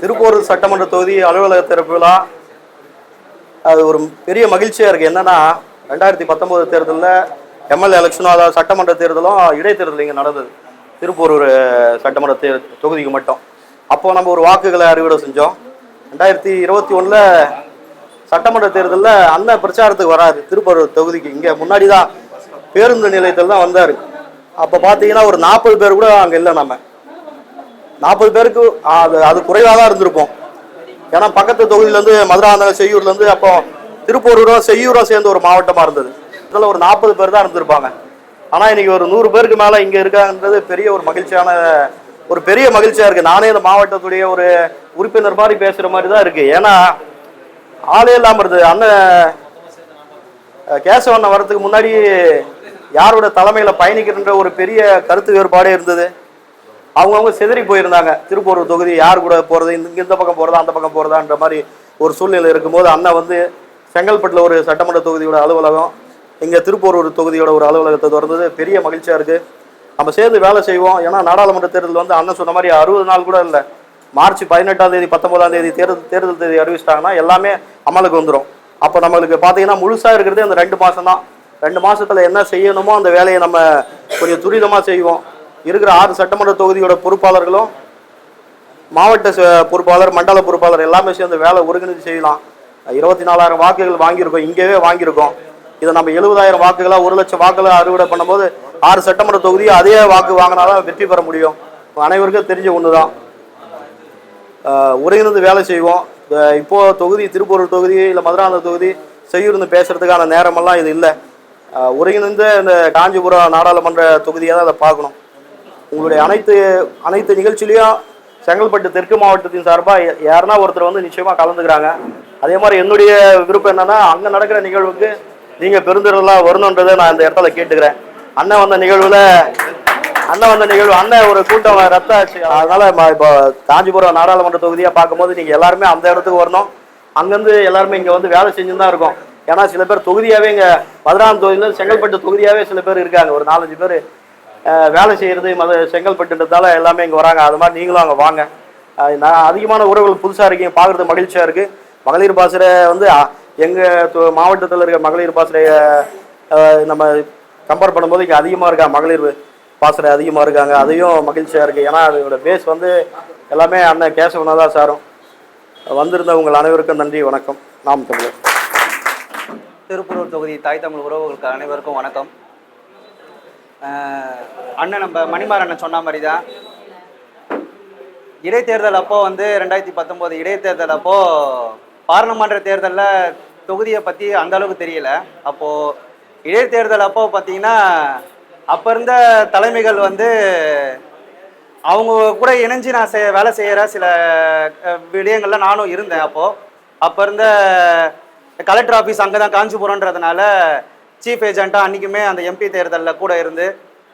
திருப்பூர் சட்டமன்ற தொகுதி அலுவலக திறப்பு விழா. அது ஒரு பெரிய மகிழ்ச்சியாக இருக்குது என்னென்னா ரெண்டாயிரத்தி பத்தொம்போது தேர்தலில் எம்எல்ஏ எலெக்ஷனும் அதாவது சட்டமன்ற தேர்தலும் இடைத்தேர்தல் இங்கே நடந்தது. திருப்பூர் சட்டமன்ற தே தொகுதிக்கு மட்டும். அப்போ நம்ம ஒரு வாக்குகளை அறுவடை செஞ்சோம். ரெண்டாயிரத்தி இருபத்தி ஒன்றில் சட்டமன்ற தேர்தலில் அண்ணன் பிரச்சாரத்துக்கு வராது. திருப்பூர் தொகுதிக்கு. இங்கே முன்னாடி தான் பேருந்து நிலையத்தில் தான் வந்தார். அப்போ பார்த்தீங்கன்னா ஒரு நாற்பது பேர் கூட அங்கே இல்லை நம்ம நாற்பது பேருக்கு அது அது குறைவாக தான் இருந்திருப்போம் ஏன்னா பக்கத்து தொகுதியிலேருந்து மதுராந்தகம் செய்யூர்லேருந்து அப்போ திருப்பூரூரும் செய்யூரும் சேர்ந்து ஒரு மாவட்டமாக இருந்தது. இதில் ஒரு நாற்பது பேர் தான் இருந்திருப்பாங்க. ஆனால் இன்றைக்கி ஒரு நூறு பேருக்கு மேலே இங்கே இருக்காங்கன்றது பெரிய ஒரு மகிழ்ச்சியான ஒரு பெரிய மகிழ்ச்சியாக இருக்குது நானே இந்த மாவட்டத்துடைய ஒரு உறுப்பினர் மாதிரி பேசுகிற மாதிரி தான் இருக்குது ஏன்னா ஆளே இல்லாமல் இருந்தது. அண்ணன் கேசவண்ணன் வரதுக்கு முன்னாடி யாரோட தலைமையில் பயணிக்கிறன்ற ஒரு பெரிய கருத்து வேறுபாடே இருந்தது. அவங்கவுங்க சிதறி போயிருந்தாங்க. திருப்பூர் தொகுதி யார் கூட போகிறது இந்த இந்த பக்கம் போகிறதா அந்த பக்கம் போகிறதான்ற மாதிரி ஒரு சூழ்நிலை இருக்கும்போது அண்ணன் வந்து செங்கல்பட்டில் ஒரு சட்டமன்ற தொகுதியோட அலுவலகம் இங்கே திருப்பூர் ஒரு தொகுதியோட ஒரு அலுவலகத்தை திறந்தது பெரிய மகிழ்ச்சியாக இருக்குது நம்ம சேர்ந்து வேலை செய்வோம். ஏன்னா நாடாளுமன்ற தேர்தல் வந்து அண்ணன் சொன்ன மாதிரி அறுபது நாள் கூட இல்லை. மார்ச் பதினெட்டாம் தேதி பத்தொன்பதாம் தேதி தேர்தல் தேர்தல் தேதி அறிவிச்சிட்டாங்கன்னா எல்லாமே அமலுக்கு வந்துடும் அப்போ நம்மளுக்கு பார்த்தீங்கன்னா முழுசாக இருக்கிறதே அந்த ரெண்டு மாதம் தான் ரெண்டு மாதத்தில் என்ன செய்யணுமோ அந்த வேலையை நம்ம கொஞ்சம் துரிதமாக செய்வோம். இருக்கிற ஆறு சட்டமன்ற தொகுதியோட பொறுப்பாளர்களும் மாவட்ட பொறுப்பாளர் மண்டல பொறுப்பாளர் எல்லாமே சேர்ந்து வேலை ஒருங்கிணைந்து செய்யலாம். இருபத்தி நாலாயிரம் வாக்குகள் வாங்கியிருக்கோம் இங்கேயே வாங்கியிருக்கோம். இதை நம்ம எழுபதாயிரம் வாக்குகளாக ஒரு லட்சம் வாக்குகளாக அறுவடை பண்ணும்போது ஆறு சட்டமன்ற தொகுதி அதே வாக்கு வாங்கினாதான் வெற்றி பெற முடியும். அனைவருக்கும் தெரிஞ்ச ஒன்று தான் ஒருங்கிணைந்து வேலை செய்வோம். இப்போது இப்போ தொகுதி திருப்பூர் தொகுதி இல்லை மதுராந்த தொகுதி செய்யிருந்து பேசுறதுக்கான நேரமெல்லாம் இது இல்லை. அஹ் ஒருங்கிணைந்த இந்த காஞ்சிபுரம் நாடாளுமன்ற தொகுதியை தான் அதை பார்க்கணும். உங்களுடைய அனைத்து அனைத்து நிகழ்ச்சியிலையும் செங்கல்பட்டு தெற்கு மாவட்டத்தின் சார்பாக யாருன்னா ஒருத்தர் வந்து நிச்சயமாக கலந்துக்கிறாங்க. அதே மாதிரி என்னுடைய விருப்பம் என்னன்னா அங்கே நடக்கிற நிகழ்வுக்கு நீங்கள் பெருந்திரலாக வரணுன்றதை நான் இந்த இடத்துல கேட்டுக்கிறேன். அண்ணன் வந்த நிகழ்வில் அண்ணன் வந்த நிகழ்வு அண்ணன் ஒரு கூட்டம் ரத்த ஆச்சு அதனால இப்போ காஞ்சிபுரம் நாடாளுமன்ற தொகுதியாக பார்க்கும்போது நீங்கள் எல்லாருமே அந்த இடத்துக்கு வரணும். அங்கேருந்து எல்லாருமே இங்கே வந்து வேலை செஞ்சுன்னு தான் ஏன்னா சில பேர் தொகுதியாகவே இங்கே மதுரான் தொகுதியில் செங்கல்பட்டு தொகுதியாகவே சில பேர் இருக்காங்க. ஒரு நாலஞ்சு பேர் வேலை செய்கிறது மத செங்கல்பட்டுன்றதால எல்லாமே இங்கே வராங்க. அது மாதிரி நீங்களும் அங்கே வாங்க. நான் அதிகமான உறவுகள் புதுசாக இருக்கீங்க பார்க்குறது மகிழ்ச்சியாக இருக்குது மகளிர் பாசறை வந்து எங்கள் மாவட்டத்தில் இருக்க மகளிர் பாசறைய நம்ம கம்பேர் பண்ணும்போது இங்கே அதிகமாக இருக்கா மகளிர் பாசறை அதிகமாக இருக்காங்க. அதையும் மகிழ்ச்சியாக இருக்குது ஏன்னா அதோட பேஸ் வந்து எல்லாமே அண்ணன் கேசவனாக தான் சாரும். வந்திருந்த உங்கள் அனைவருக்கும் நன்றி வணக்கம். நாம் தமிழர். திருப்பூர் தொகுதி தாய் தமிழ் உறவுகளுக்கு அனைவருக்கும் வணக்கம். அண்ணன் நம்ம மணிமார் அண்ணன் சொன்ன மாதிரி தான். இடைத்தேர்தல் அப்போ வந்து ரெண்டாயிரத்தி பத்தொம்போது இடைத்தேர்தல் அப்போ பாராளுமன்ற தேர்தலில் தொகுதியை பற்றி அந்த அளவுக்கு தெரியல. அப்போது இடைத்தேர்தல் அப்போ பார்த்தீங்கன்னா அப்போ இருந்த தலைமைகள் வந்து அவங்க கூட இணைஞ்சு நான் செய் வேலை செய்கிற சில அஹ், விடயங்கள்ல நானும் இருந்தேன் அப்போது அப்போ இருந்த கலெக்டர் ஆஃபீஸ் அங்கே தான் காஞ்சிபுரம்ன்றதுனால சீஃப் ஏஜெண்ட்டாக அன்றைக்குமே அந்த எம்பி தேர்தலில் கூட இருந்து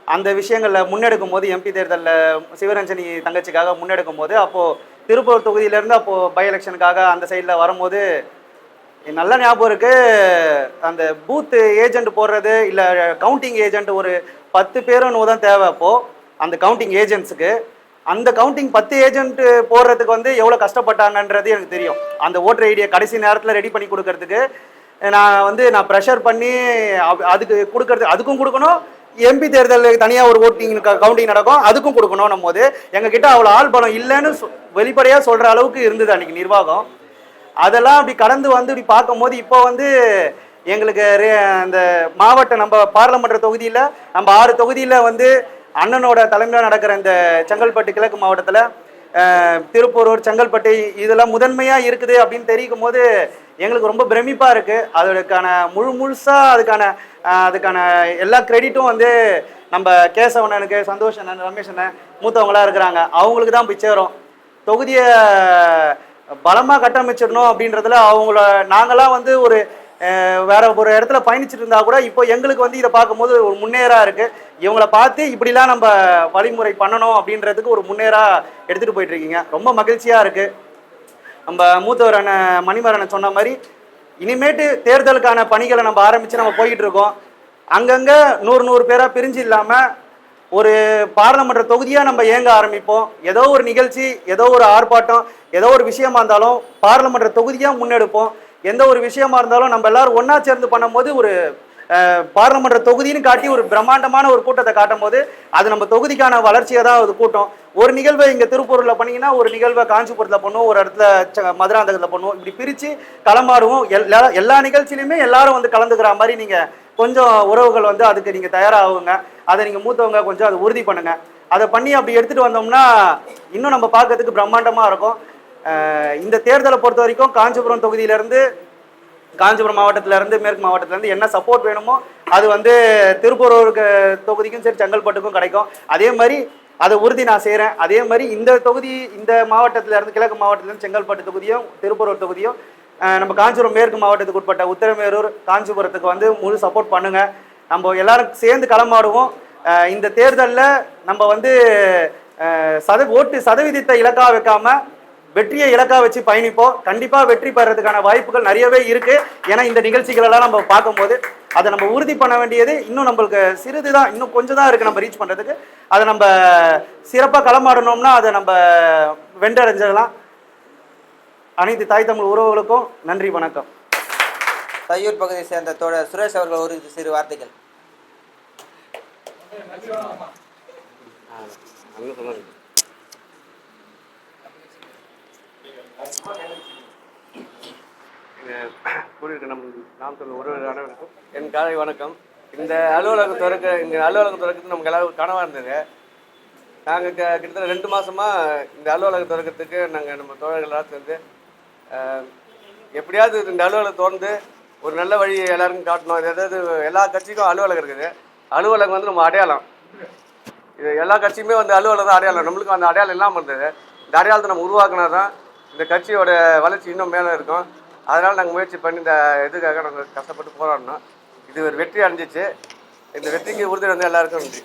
அந்த விஷயங்களில் முன்னெடுக்கும் போது எம்பி தேர்தலில் சிவரஞ்சனி தங்கச்சிக்காக முன்னெடுக்கும் போது அப்போது திருப்பூர் தொகுதியிலேருந்து அப்போது பை எலெக்ஷனுக்காக அந்த சைடில் வரும்போது நல்ல ஞாபகம் இருக்குது அந்த பூத்து ஏஜெண்ட் போடுறது இல்லை கவுண்டிங் ஏஜெண்ட் ஒரு பத்து பேரும் தான் தேவை அப்போது அந்த கவுண்டிங் ஏஜென்ட்ஸுக்கு அந்த கவுண்டிங் பத்து ஏஜென்ட் போடுறதுக்கு வந்து எவ்வளோ கஷ்டப்பட்டாங்கன்றது எனக்கு தெரியும். அந்த ஓட்டர் ஐடியை கடைசி நேரத்தில் ரெடி பண்ணி கொடுக்கறதுக்கு நான் வந்து நான் ப்ரெஷர் பண்ணி அதுக்கு கொடுக்கறது அதுக்கும் கொடுக்கணும். எம்பி தேர்தல் தனியாக ஒரு ஓட்டிங் கவுண்டிங் நடக்கும். அதுக்கும் கொடுக்கணும் நம்ம போது எங்ககிட்ட அவ்வளோ ஆள் பலம் இல்லைன்னு சொ- சொல்கிற அளவுக்கு இருந்தது அன்றைக்கி நிர்வாகம். அதெல்லாம் அப்படி கடந்து வந்து இப்படி பார்க்கும்போது இப்போ வந்து எங்களுக்கு அந்த மாவட்ட நம்ம பாராளுமன்ற தொகுதியில் நம்ம ஆறு தொகுதியில் வந்து அண்ணனோட தலைமையில் நடக்கிற இந்த செங்கல்பட்டு கிழக்கு மாவட்டத்தில் திருப்பூரூர் செங்கல்பட்டு இதெல்லாம் முதன்மையாக இருக்குது அப்படின்னு தெரிவிக்கும் போது எங்களுக்கு ரொம்ப பிரமிப்பாக இருக்குது அதற்கான முழு முழுசாக அதுக்கான அதுக்கான எல்லா கிரெடிட்டும் வந்து நம்ம கேசவண்ணனுக்கு சந்தோஷ் அண்ணன் ரமேஷ் அண்ணன் மூத்தவங்களாக இருக்கிறாங்க. அவங்களுக்கு தான் போய் சேரும். தொகுதியை பலமாக கட்டமைச்சிடணும் அப்படின்றதுல அவங்கள நாங்களாம் வந்து ஒரு வேற ஒரு இடத்துல பயணிச்சுட்டு இருந்தால் கூட இப்போ எங்களுக்கு வந்து இதை பார்க்கும்போது ஒரு முன்னேறாக இருக்குது இவங்கள பார்த்து இப்படிலாம் நம்ம வழிமுறை பண்ணணும் அப்படின்றதுக்கு ஒரு முன்னேறா எடுத்துட்டு போயிட்டு இருக்கீங்க ரொம்ப மகிழ்ச்சியா இருக்கு. நம்ம மூத்தவர் அண்ணன் மணிமர் சொன்ன மாதிரி இனிமேட்டு தேர்தலுக்கான பணிகளை நம்ம ஆரம்பிச்சு நம்ம போயிட்டு இருக்கோம் அங்கங்க நூறு நூறு பேரா பிரிஞ்சு இல்லாம ஒரு பாராளுமன்ற தொகுதியாக நம்ம இயங்க ஆரம்பிப்போம். ஏதோ ஒரு நிகழ்ச்சி ஏதோ ஒரு ஆர்ப்பாட்டம் ஏதோ ஒரு விஷயமா இருந்தாலும் பாராளுமன்ற தொகுதியாக முன்னெடுப்போம். எந்த ஒரு விஷயமா இருந்தாலும் நம்ம எல்லாரும் ஒன்றா சேர்ந்து பண்ணும்போது ஒரு பாராளுமன்ற தொகுதின்னு காட்டி ஒரு பிரம்மாண்டமான ஒரு கூட்டத்தை காட்டும் போது அது நம்ம தொகுதிக்கான வளர்ச்சியை தான் அது கூட்டம். ஒரு நிகழ்வை இங்கே திருப்பூரில் பண்ணிங்கன்னா ஒரு நிகழ்வை காஞ்சிபுரத்தில் பண்ணுவோம் ஒரு இடத்துல ச- மதுராந்தகத்தில் பண்ணுவோம். இப்படி பிரித்து களமாடுவோம். எல்லா எல்லா நிகழ்ச்சியிலையுமே எல்லாரும் வந்து கலந்துக்கிற மாதிரி நீங்கள் கொஞ்சம் உறவுகள் வந்து அதுக்கு நீங்கள் தயாராகுங்க. அதை நீங்கள் மூத்தவங்க கொஞ்சம் அதை உறுதி பண்ணுங்கள் அதை பண்ணி அப்படி எடுத்துகிட்டு வந்தோம்னா இன்னும் நம்ம பார்க்கறதுக்கு பிரம்மாண்டமாக இருக்கும். இந்த தேர்தலை பொறுத்த வரைக்கும் காஞ்சிபுரம் தொகுதியிலேருந்து காஞ்சிபுரம் மாவட்டத்திலேருந்து மேற்கு மாவட்டத்திலேருந்து என்ன சப்போர்ட் வேணுமோ அது வந்து திருப்பூருக்கு தொகுதிக்கும் சரி செங்கல்பட்டுக்கும் கிடைக்கும். அதே மாதிரி அதை உறுதி நான் செய்கிறேன் அதே மாதிரி இந்த தொகுதி இந்த மாவட்டத்திலேருந்து கிழக்கு மாவட்டத்திலேருந்து செங்கல்பட்டு தொகுதியும் திருப்பூர் தொகுதியும் நம்ம காஞ்சிபுரம் மேற்கு மாவட்டத்துக்கு உட்பட்ட உத்தரமேரூர் காஞ்சிபுரத்துக்கு வந்து முழு சப்போர்ட் பண்ணுங்கள் நம்ம எல்லாரும் சேர்ந்து களமாடுவோம். இந்த தேர்தலில் நம்ம வந்து சத ஓட்டு சதவீதத்தை இலக்கா வைக்காமல் வெற்றியை இலக்கா வச்சு பயணிப்போம். கண்டிப்பா வெற்றி பெறதுக்கான வாய்ப்புகள் நிறையவே இருக்கு. ஏன்னா இந்த நிகழ்ச்சிகள் எல்லாம் நம்ம பார்க்கும்போது அதை நம்ம உறுதி பண்ண வேண்டியது இன்னும் நம்மளுக்கு சிறிது தான் இன்னும் கொஞ்சம் தான் இருக்கு நம்ம ரீச் பண்றதுக்கு. அதை நம்ம சிறப்பாக களமாடணும்னா அதை நம்ம வென்றடைஞ்சிடலாம். அனைத்து தாய் தமிழ் உறவுகளுக்கும் நன்றி வணக்கம். தையூர் பகுதியை சேர்ந்த தோழர் சுரேஷ் அவர்கள் ஒரு சிறு வார்த்தைகள். புரியுது நம் நாம் சொல்ல உறவினர் அனைவருக்கும். என் காலை வணக்கம். இந்த அலுவலகம் திறக்க இந்த அலுவலகம் திறக்கிறது நமக்கு எல்லாரும் கனவாக இருந்தது. நாங்கள் க கிட்டத்தட்ட ரெண்டு மாதமாக இந்த அலுவலகம் திறக்கிறதுக்கு நாங்கள் நம்ம தோழர்களாக சேர்ந்து எப்படியாவது இந்த அலுவலகம் திறந்து ஒரு நல்ல வழி எல்லாருக்கும் காட்டணும். இது அதாவது எல்லா கட்சிக்கும் அலுவலகம் இருக்குது. அலுவலகம் வந்து நம்ம அடையாளம். இது எல்லா கட்சியுமே வந்து அலுவலகம் தான் அடையாளம். நம்மளுக்கும் அந்த அடையாளம் இல்லாமல் இருந்தது. இந்த அடையாளத்தை நம்ம உருவாக்குனா தான் இந்த கட்சியோட வளர்ச்சி இன்னும் மேலே இருக்கும். அதனால் நாங்கள் முயற்சி பண்ணி இந்த இதுக்காக நாங்கள் கஷ்டப்பட்டு போராடினோம் இது ஒரு வெற்றி அடைஞ்சிச்சு. இந்த வெற்றிக்கு உறுதி வந்து எல்லாருக்கும் நன்றி.